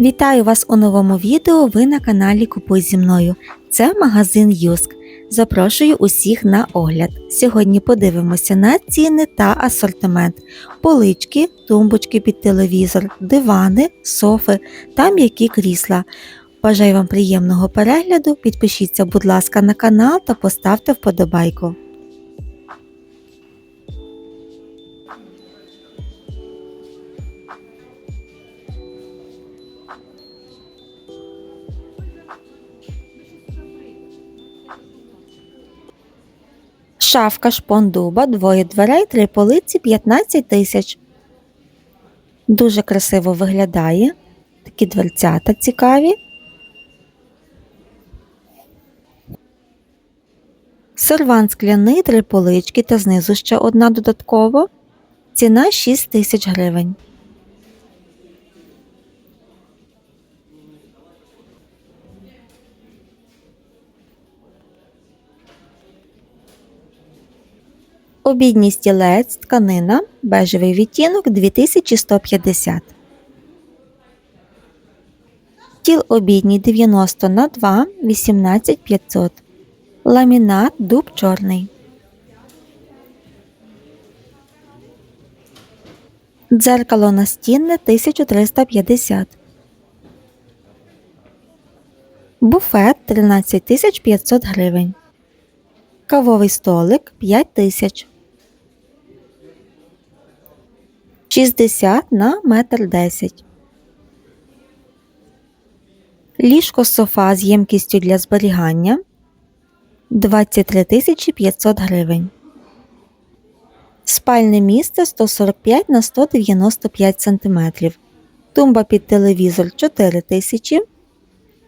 Вітаю вас у новому відео. Ви на каналі Купуй зі мною. Це магазин Юск. Запрошую усіх на огляд. Сьогодні подивимося на ціни та асортимент, полички, тумбочки під телевізор, дивани, софи та м'які крісла. Бажаю вам приємного перегляду. Підпишіться, будь ласка, на канал та поставте вподобайку. Шафка шпондуба, двоє дверей, три полиці, 15 тисяч. Дуже красиво виглядає. Такі дверцята цікаві. Серван скляний, три полички та знизу ще одна додатково. Ціна 6 тисяч гривень. Обідній стілець, тканина, бежевий відтінок 2150. Стіл обідній 90 на 2 18500. Ламінат дуб чорний. Дзеркало настінне 1350. Буфет 13500 гривень. Кавовий столик 5000. 60 на метр 10. Ліжко софа з ємкістю для зберігання 23 500 гривень. Спальне місце 145 на 195 см. Тумба під телевізор 4 тисячі.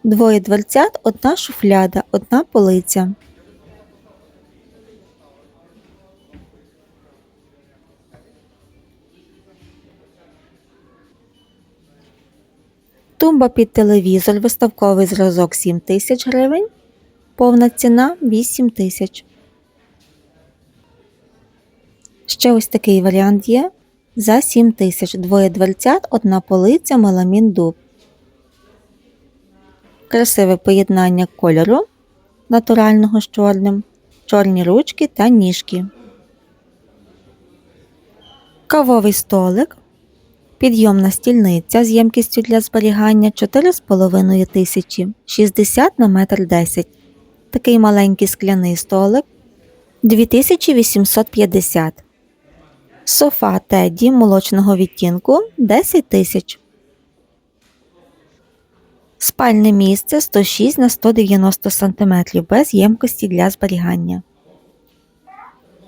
Двоє дверцят, одна шуфляда, одна полиця. Тумба під телевізор, виставковий зразок 7 тисяч гривень. Повна ціна 8 тисяч. Ще ось такий варіант є. За 7 тисяч. Двоє дверцят, одна полиця, меламін дуб. Красиве поєднання кольору натурального з чорним, чорні ручки та ніжки. Кавовий столик. Підйомна стільниця з ємкістю для зберігання 4,5 тисячі 60 на метр 10. Такий маленький скляний столик 2850. Софа Теді молочного відтінку 10 тисяч. Спальне місце 106 на 190 см без ємкості для зберігання.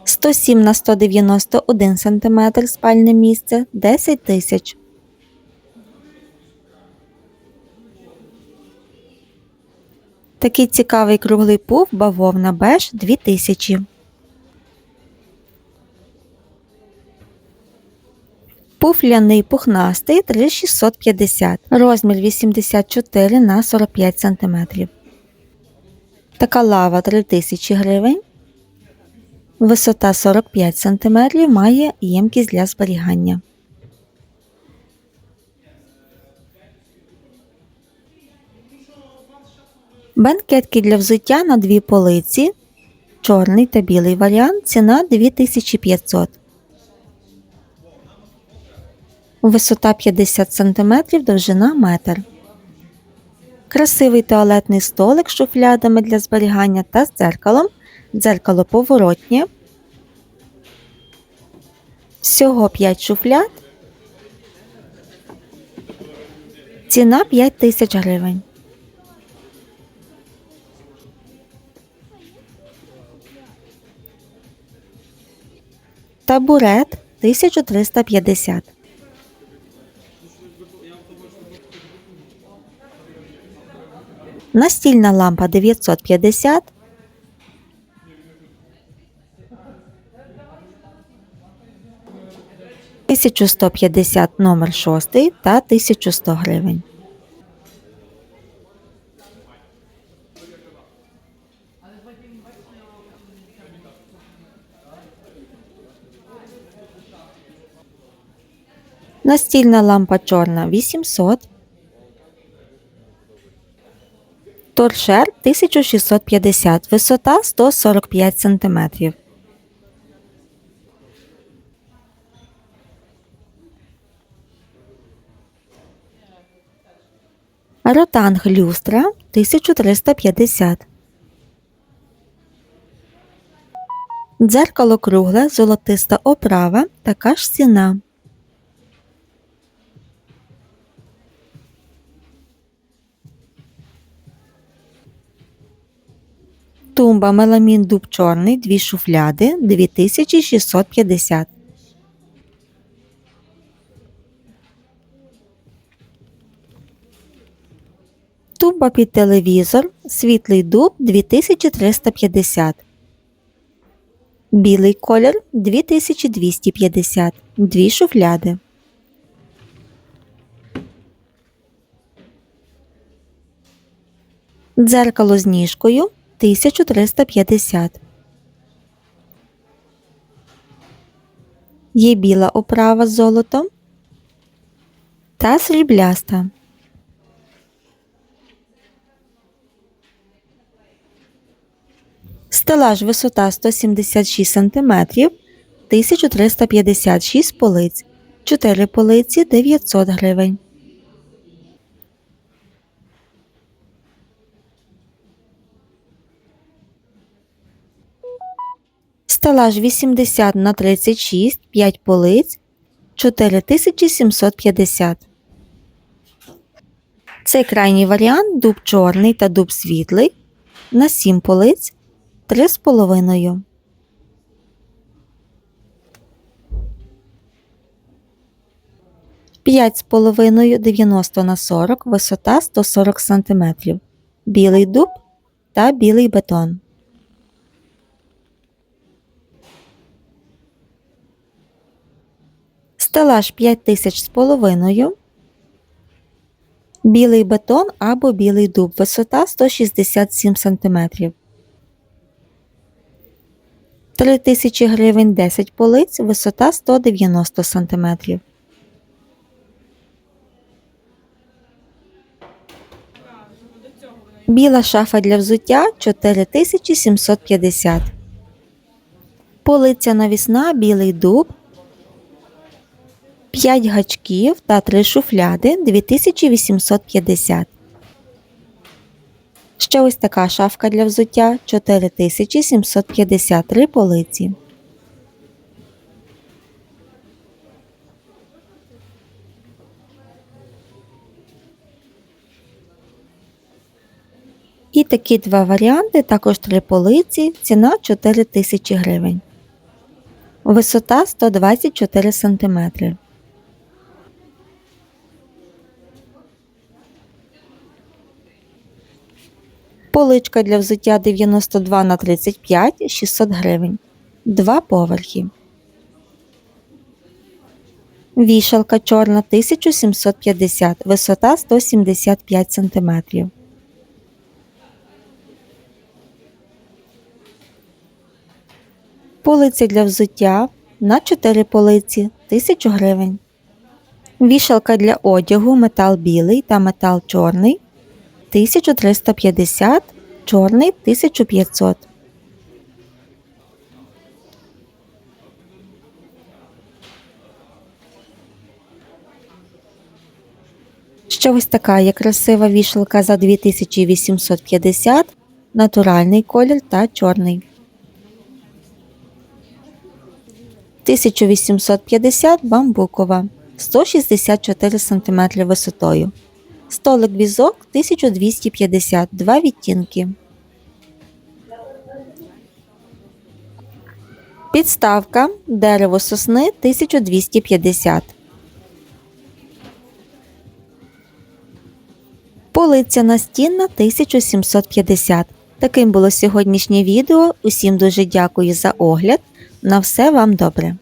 107 на 191 см спальне місце 10 тисяч. Такий цікавий круглий пуф бавовна беж 2000. Пуф ляний пухнастий 3650. Розмір 84 на 45 см. Така лава 3000 гривень. Висота 45 см має ємкість для зберігання. Бенкетки для взуття на дві полиці. Чорний та білий варіант. Ціна 2500. Висота 50 см, довжина метр. Красивий туалетний столик з шуфлядами для зберігання та з дзеркалом. Дзеркало поворотнє. Всього 5 шуфляд. Ціна 5 тисяч гривень. Табурет 1350. Настільна лампа 950. Тисячу сто п'ятдесят номер шостий та 1100 гривень. Настільна лампа чорна 800. Торшер 1650, висота 145 см. Ротанг люстра 1350. Дзеркало кругле, золотиста оправа, така ж ціна. Тумба меламін дуб чорний, дві шуфляди 2650. Тумба під телевізор, світлий дуб 2350. Білий колір 2250. Дві шуфляди. Дзеркало з ніжкою 1350. Є біла оправа з золотом та срібляста. Стелаж висота 176 см, 1356 полиць, 4 полиці 900 гривень. Стелаж 80 на 36, 5 полиць 4750. Цей крайній варіант дуб чорний та дуб світлий на 7 полиць 3,5. П'ять з половиною 90 на 40, висота 140 см. Білий дуб та білий бетон. Стелаж 5000 з половиною. Білий бетон або білий дуб. Висота 167 см. 3000 гривень 10 полиць. Висота 190 см. Біла шафа для взуття 4750. Полиця навісна, білий дуб 5 гачків та 3 шуфляди 2850. Ще ось така шафка для взуття 4753 полиці. І такі два варіанти, також три полиці, ціна 4000 гривень. Висота 124 см. Поличка для взуття 92 на 35 600 гривень. Два поверхи. Вішалка чорна 1750, висота 175 см. Полиця для взуття на 4 полиці 1000 гривень. Вішалка для одягу метал білий та метал чорний 1350, чорний 1500. Ще ось така є красива вішалка за 2850, натуральний колір та чорний. 1850 бамбукова 164 см висотою. Столик візок 1250 два відтінки. Підставка дерево сосни 1250. Полиця настінна 1750. Таким було сьогоднішнє відео. Усім дуже дякую за огляд. На все вам добре!